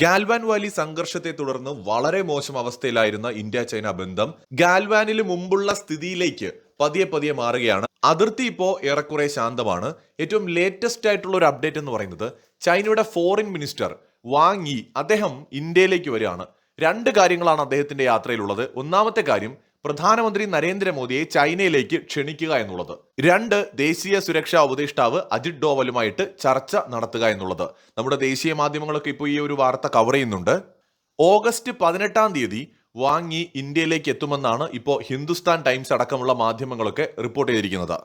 Galwan Valley സംഘർഷത്തെ തുടർന്ന് വളരെ മോശം അവസ്ഥയിലായിരുന്ന ഇന്ത്യ ചൈന ബന്ധം ഗാൽവാനിൽ മുമ്പുള്ള സ്ഥിതിയിലേക്ക് പതിയെ പതിയെ മാറുകയാണ്. അതിർത്തി ഇപ്പോൾ ഏറെക്കുറെ ശാന്തമാണ്. ഏറ്റവും ലേറ്റസ്റ്റ് ആയിട്ടുള്ള ഒരു അപ്ഡേറ്റ് എന്ന് പറയുന്നത് ചൈനയുടെ ഫോറിൻ മിനിസ്റ്റർ വാങ് ഇ അദ്ദേഹം ഇന്ത്യയിലേക്ക് വരികയാണ്. രണ്ട് കാര്യങ്ങളാണ് അദ്ദേഹത്തിന്റെ യാത്രയിലുള്ളത്. ഒന്നാമത്തെ കാര്യം പ്രധാനമന്ത്രി നരേന്ദ്രമോദിയെ ചൈനയിലേക്ക് ക്ഷണിക്കുക എന്നുള്ളത്. രണ്ട് ദേശീയ സുരക്ഷാ ഉപദേഷ്ടാവ് അജിത് ഡോവലുമായിട്ട് ചർച്ച നടത്തുക എന്നുള്ളത്. നമ്മുടെ ദേശീയ മാധ്യമങ്ങളൊക്കെ ഇപ്പോൾ ഈ ഒരു വാർത്ത കവർ ചെയ്യുന്നുണ്ട്. ഓഗസ്റ്റ് പതിനെട്ടാം തീയതി വാങ്ങി ഇന്ത്യയിലേക്ക് എത്തുമെന്നാണ് ഇപ്പോൾ ഹിന്ദുസ്ഥാൻ ടൈംസ് അടക്കമുള്ള മാധ്യമങ്ങളൊക്കെ റിപ്പോർട്ട് ചെയ്തിരിക്കുന്നത്.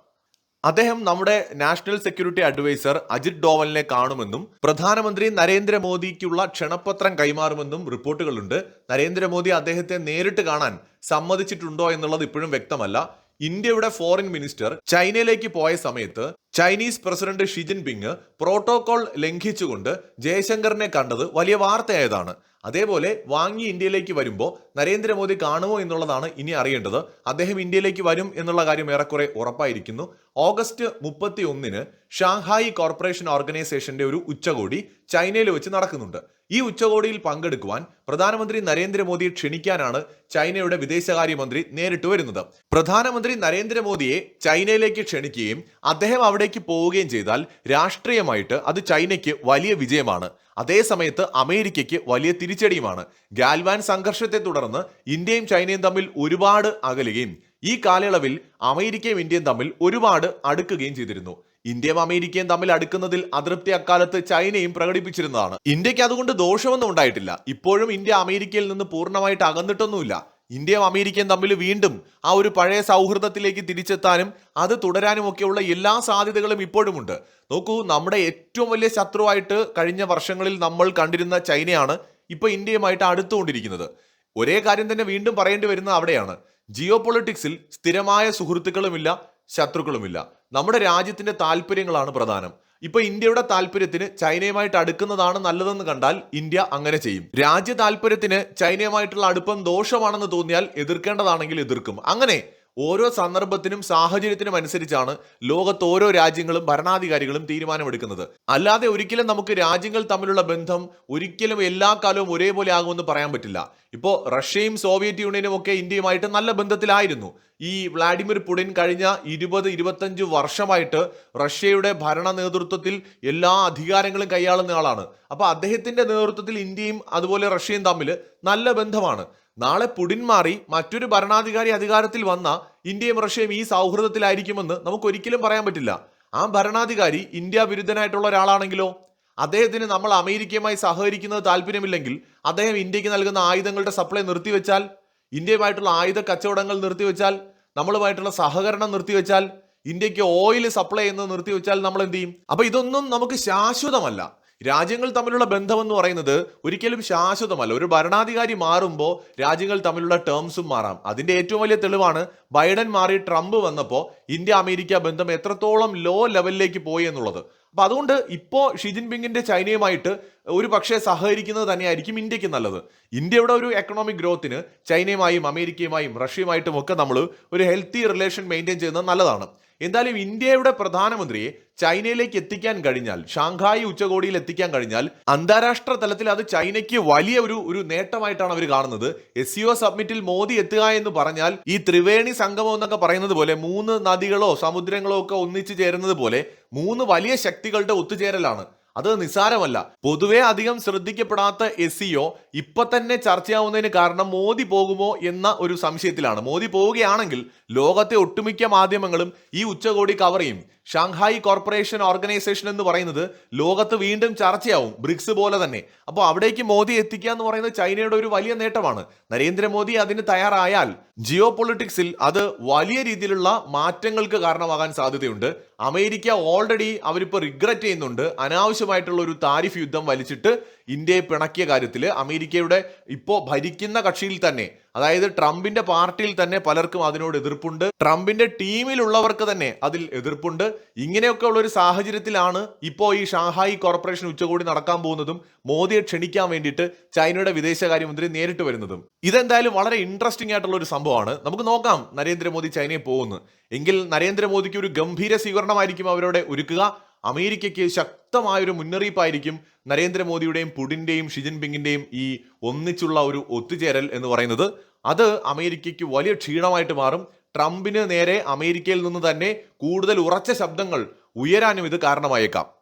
അദ്ദേഹം നമ്മുടെ നാഷണൽ സെക്യൂരിറ്റി അഡ്വൈസർ അജിത് ഡോവലിനെ കാണുമെന്നും പ്രധാനമന്ത്രി നരേന്ദ്രമോദിക്കുള്ള ക്ഷണപത്രം കൈമാറുമെന്നും റിപ്പോർട്ടുകളുണ്ട്. നരേന്ദ്രമോദി അദ്ദേഹത്തെ നേരിട്ട് കാണാൻ സമ്മതിച്ചിട്ടുണ്ടോ എന്നുള്ളത് ഇപ്പോഴും വ്യക്തമല്ല. ഇന്ത്യയുടെ ഫോറിൻ മിനിസ്റ്റർ ചൈനയിലേക്ക് പോയ സമയത്ത് Chinese president Xi Jinping protocol ലംഘിച്ചുകൊണ്ട് ജയശങ്കറിനെ കണ്ടത് വലിയ വാർത്തയായതാണ്. അതേപോലെ വാങ്ങി ഇന്ത്യയിലേക്ക് വരുമ്പോൾ നരേന്ദ്രമോദി കാണുമോ എന്നുള്ളതാണ് ഇനി അറിയേണ്ടത്. അദ്ദേഹം ഇന്ത്യയിലേക്ക് വരും എന്നുള്ള കാര്യം ഏറെക്കുറെ ഉറപ്പായിരിക്കുന്നു. ഓഗസ്റ്റ് മുപ്പത്തി ഒന്നിന് ഷാങ്ഹായി കോർപ്പറേഷൻ ഓർഗനൈസേഷന്റെ ഒരു ഉച്ചകോടി ചൈനയിൽ വെച്ച് നടക്കുന്നുണ്ട്. ഈ ഉച്ചകോടിയിൽ പങ്കെടുക്കുവാൻ പ്രധാനമന്ത്രി നരേന്ദ്രമോദിയെ ക്ഷണിക്കാനാണ് ചൈനയുടെ വിദേശകാര്യമന്ത്രി നേരിട്ട് വരുന്നത്. പ്രധാനമന്ത്രി നരേന്ദ്രമോദിയെ ചൈനയിലേക്ക് ക്ഷണിക്കുകയും അദ്ദേഹം അവിടേക്ക് പോവുകയും ചെയ്താൽ രാഷ്ട്രീയമായിട്ട് അത് ചൈനയ്ക്ക് വലിയ വിജയമാണ്. അതേസമയത്ത് അമേരിക്കയ്ക്ക് വലിയ തിരിച്ചടിയുമാണ്. ഗാൽവാൻ സംഘർഷത്തെ തുടർന്ന് ഇന്ത്യയും ചൈനയും തമ്മിൽ ഒരുപാട് അകലുകയും ഈ കാലയളവിൽ അമേരിക്കയും ഇന്ത്യയും തമ്മിൽ ഒരുപാട് അടുക്കുകയും ചെയ്തിരുന്നു. ഇന്ത്യയും അമേരിക്കയും തമ്മിൽ അടുക്കുന്നതിൽ അതൃപ്തി അക്കാലത്ത് ചൈനയും പ്രകടിപ്പിച്ചിരുന്നതാണ്. ഇന്ത്യയ്ക്ക് അതുകൊണ്ട് ദോഷമൊന്നും ഉണ്ടായിട്ടില്ല. ഇപ്പോഴും ഇന്ത്യ അമേരിക്കയിൽ നിന്ന് പൂർണമായിട്ട് അകന്നിട്ടൊന്നുമില്ല. ഇന്ത്യയും അമേരിക്കയും തമ്മിൽ വീണ്ടും ആ ഒരു പഴയ സൗഹൃദത്തിലേക്ക് തിരിച്ചെത്താനും അത് തുടരാനും തുടരാനുമൊക്കെയുള്ള എല്ലാ സാധ്യതകളും ഇപ്പോഴുമുണ്ട്. നോക്കൂ നമ്മുടെ ഏറ്റവും വലിയ ശത്രുവായിട്ട് കഴിഞ്ഞ വർഷങ്ങളിൽ നമ്മൾ കണ്ടിരുന്ന ചൈനയാണ് ഇപ്പോൾ ഇന്ത്യയുമായിട്ട് അടുത്തുകൊണ്ടിരിക്കുന്നത്. ഒരേ കാര്യം തന്നെ വീണ്ടും പറയേണ്ടി വരുന്നത് അവിടെയാണ്. ജിയോ പൊളിറ്റിക്സിൽ സ്ഥിരമായ സുഹൃത്തുക്കളുമില്ല ശത്രുക്കളുമില്ല. നമ്മുടെ രാജ്യത്തിന്റെ താല്പര്യങ്ങളാണ് പ്രധാനം. ഇപ്പൊ ഇന്ത്യയുടെ താല്പര്യത്തിന് ചൈനയുമായിട്ട് അടുക്കുന്നതാണ് നല്ലതെന്ന് കണ്ടാൽ ഇന്ത്യ അങ്ങനെ ചെയ്യും. രാജ്യ താല്പര്യത്തിന് ചൈനയുമായിട്ടുള്ള അടുപ്പം ദോഷമാണെന്ന് തോന്നിയാൽ എതിർക്കേണ്ടതാണെങ്കിൽ എതിർക്കും. അങ്ങനെ ഓരോ സന്ദർഭത്തിനും സാഹചര്യത്തിനും അനുസരിച്ചാണ് ലോകത്ത് ഓരോ രാജ്യങ്ങളും ഭരണാധികാരികളും തീരുമാനമെടുക്കുന്നത്. അല്ലാതെ ഒരിക്കലും നമുക്ക് രാജ്യങ്ങൾ തമ്മിലുള്ള ബന്ധം ഒരിക്കലും എല്ലാ കാലവും ഒരേപോലെ ആകുമെന്ന് പറയാൻ പറ്റില്ല. ഇപ്പോൾ റഷ്യയും സോവിയറ്റ് യൂണിയനും ഒക്കെ ഇന്ത്യയുമായിട്ട് നല്ല ബന്ധത്തിലായിരുന്നു. ഈ വ്ളാഡിമിർ പുടിൻ കഴിഞ്ഞ ഇരുപത് ഇരുപത്തഞ്ച് വർഷമായിട്ട് റഷ്യയുടെ ഭരണ നേതൃത്വത്തിൽ എല്ലാ അധികാരങ്ങളും കൈയാളുന്ന ആളാണ്. അപ്പോൾ അദ്ദേഹത്തിന്റെ നേതൃത്വത്തിൽ ഇന്ത്യയും അതുപോലെ റഷ്യയും തമ്മിൽ നല്ല ബന്ധമാണ്. നാളെ പുടിൻ മാറി മറ്റൊരു ഭരണാധികാരി അധികാരത്തിൽ വന്ന ഇന്ത്യയും റഷ്യയും ഈ സൗഹൃദത്തിലായിരിക്കുമെന്ന് നമുക്ക് ഒരിക്കലും പറയാൻ പറ്റില്ല. ആ ഭരണാധികാരി ഇന്ത്യ വിരുദ്ധനായിട്ടുള്ള ഒരാളാണെങ്കിലോ? അദ്ദേഹത്തിന് നമ്മൾ അമേരിക്കയുമായി സഹകരിക്കുന്നത് താല്പര്യമില്ലെങ്കിൽ അദ്ദേഹം ഇന്ത്യയ്ക്ക് നൽകുന്ന ആയുധങ്ങളുടെ സപ്ലൈ നിർത്തിവെച്ചാൽ ഇന്ത്യയുമായിട്ടുള്ള ആയുധ കച്ചവടങ്ങൾ നിർത്തിവെച്ചാൽ നമ്മളുമായിട്ടുള്ള സഹകരണം നിർത്തിവെച്ചാൽ ഇന്ത്യയ്ക്ക് ഓയിൽ സപ്ലൈ ചെയ്യുന്നത് നിർത്തിവെച്ചാൽ നമ്മൾ എന്ത് ചെയ്യും? അപ്പൊ ഇതൊന്നും നമുക്ക് ശാശ്വതമല്ല. രാജ്യങ്ങൾ തമ്മിലുള്ള ബന്ധം എന്ന് പറയുന്നത് ഒരിക്കലും ശാശ്വതമല്ല. ഒരു ഭരണാധികാരി മാറുമ്പോൾ രാജ്യങ്ങൾ തമ്മിലുള്ള ടേംസും മാറാം. അതിന്റെ ഏറ്റവും വലിയ തെളിവാണ് ബൈഡൻ മാറി ട്രംപ് വന്നപ്പോൾ ഇന്ത്യ അമേരിക്ക ബന്ധം എത്രത്തോളം ലോ ലെവലിലേക്ക് പോയി എന്നുള്ളത്. അപ്പൊ അതുകൊണ്ട് ഇപ്പോൾ ഷി ജിൻപിങ്ങിന്റെ ചൈനയുമായിട്ട് ഒരു പക്ഷേ സഹകരിക്കുന്നത് തന്നെയായിരിക്കും ഇന്ത്യയ്ക്ക് നല്ലത്. ഇന്ത്യയുടെ ഒരു എക്കണോമിക് ഗ്രോത്തിന് ചൈനയുമായും അമേരിക്കയുമായും റഷ്യയുമായിട്ടും ഒക്കെ നമ്മൾ ഒരു ഹെൽത്തി റിലേഷൻ മെയിന്റെയിൻ ചെയ്യുന്നത് നല്ലതാണ്. എന്തായാലും ഇന്ത്യയുടെ പ്രധാനമന്ത്രിയെ ചൈനയിലേക്ക് എത്തിക്കാൻ കഴിഞ്ഞാൽ ഷാങ്ഹായി ഉച്ചകോടിയിൽ എത്തിക്കാൻ കഴിഞ്ഞാൽ അന്താരാഷ്ട്ര തലത്തിൽ അത് ചൈനയ്ക്ക് വലിയ ഒരു ഒരു നേട്ടമായിട്ടാണ് അവർ കാണുന്നത്. എസ് സിഒ സബ്മിറ്റിൽ മോദി എത്തുക എന്ന് പറഞ്ഞാൽ ഈ ത്രിവേണി സംഗമം എന്നൊക്കെ പറയുന്നത് പോലെ മൂന്ന് നദികളോ സമുദ്രങ്ങളോ ഒക്കെ ഒന്നിച്ചു ചേരുന്നത് പോലെ മൂന്ന് വലിയ ശക്തികളുടെ ഒത്തുചേരലാണ്. അത് നിസ്സാരമല്ല. പൊതുവെ അധികം ശ്രദ്ധിക്കപ്പെടാത്ത എസ് സിഒ ഇപ്പൊ തന്നെ ചർച്ചയാവുന്നതിന് കാരണം മോദി പോകുമോ എന്ന ഒരു സംശയത്തിലാണ്. മോദി പോവുകയാണെങ്കിൽ ലോകത്തെ ഒട്ടുമിക്ക മാധ്യമങ്ങളും ഈ ഉച്ചകോടി കവർ ചെയ്യും. ഷാങ്ഹായി കോർപ്പറേഷൻ ഓർഗനൈസേഷൻ എന്ന് പറയുന്നത് ലോകത്ത് വീണ്ടും ചർച്ചയാവും. ബ്രിക്സ് പോലെ തന്നെ. അപ്പോൾ അവിടേക്ക് മോദി എത്തിക്കുക എന്ന് പറയുന്നത് ചൈനയുടെ ഒരു വലിയ നേട്ടമാണ്. നരേന്ദ്രമോദി അതിന് തയ്യാറായാൽ ജിയോ പൊളിറ്റിക്സിൽ അത് വലിയ രീതിയിലുള്ള മാറ്റങ്ങൾക്ക് കാരണമാകാൻ സാധ്യതയുണ്ട്. അമേരിക്ക ഓൾറെഡി അവരിപ്പോൾ റിഗ്രറ്റ് ചെയ്യുന്നുണ്ട്. അനാവശ്യമായിട്ടുള്ള ഒരു താരിഫ് യുദ്ധം വലിച്ചിട്ട് ഇന്ത്യയെ പിണക്കിയ കാര്യത്തിൽ അമേരിക്കയുടെ ഇപ്പോൾ ഭരിക്കുന്ന കക്ഷിയിൽ തന്നെ അതായത് ട്രംപിന്റെ പാർട്ടിയിൽ തന്നെ പലർക്കും അതിനോട് എതിർപ്പുണ്ട്. ട്രംപിന്റെ ടീമിലുള്ളവർക്ക് തന്നെ അതിൽ എതിർപ്പുണ്ട്. ഇങ്ങനെയൊക്കെ ഉള്ള ഒരു സാഹചര്യത്തിലാണ് ഇപ്പോൾ ഈ ഷാങ്ഹായി കോർപ്പറേഷൻ ഉച്ചകോടി നടക്കാൻ പോകുന്നതും മോദിയെ ക്ഷണിക്കാൻ വേണ്ടിയിട്ട് ചൈനയുടെ വിദേശകാര്യമന്ത്രി നേരിട്ട് വരുന്നതും. ഇതെന്തായാലും വളരെ ഇൻട്രസ്റ്റിംഗ് ആയിട്ടുള്ള ഒരു സംഭവമാണ്. നമുക്ക് നോക്കാം നരേന്ദ്രമോദി ചൈനയിൽ പോകുന്നു. എങ്കിൽ നരേന്ദ്രമോദിക്ക് ഒരു ഗംഭീര സ്വീകരണമായിരിക്കും അവരോട് ഒരുക്കുക. അമേരിക്കയ്ക്ക് ശക്തമായൊരു മുന്നറിയിപ്പായിരിക്കും നരേന്ദ്രമോദിയുടെയും പുടിന്റെയും ഷി ജിൻപിങ്ങിന്റെയും ഈ ഒന്നിച്ചുള്ള ഒരു ഒത്തുചേരൽ എന്ന് പറയുന്നത്. അത് അമേരിക്കയ്ക്ക് വലിയ ക്ഷീണമായിട്ട് മാറും. ട്രംപിന് നേരെ അമേരിക്കയിൽ നിന്ന് തന്നെ കൂടുതൽ ഉറച്ച ശബ്ദങ്ങൾ ഉയരാനും ഇത് കാരണമായേക്കാം.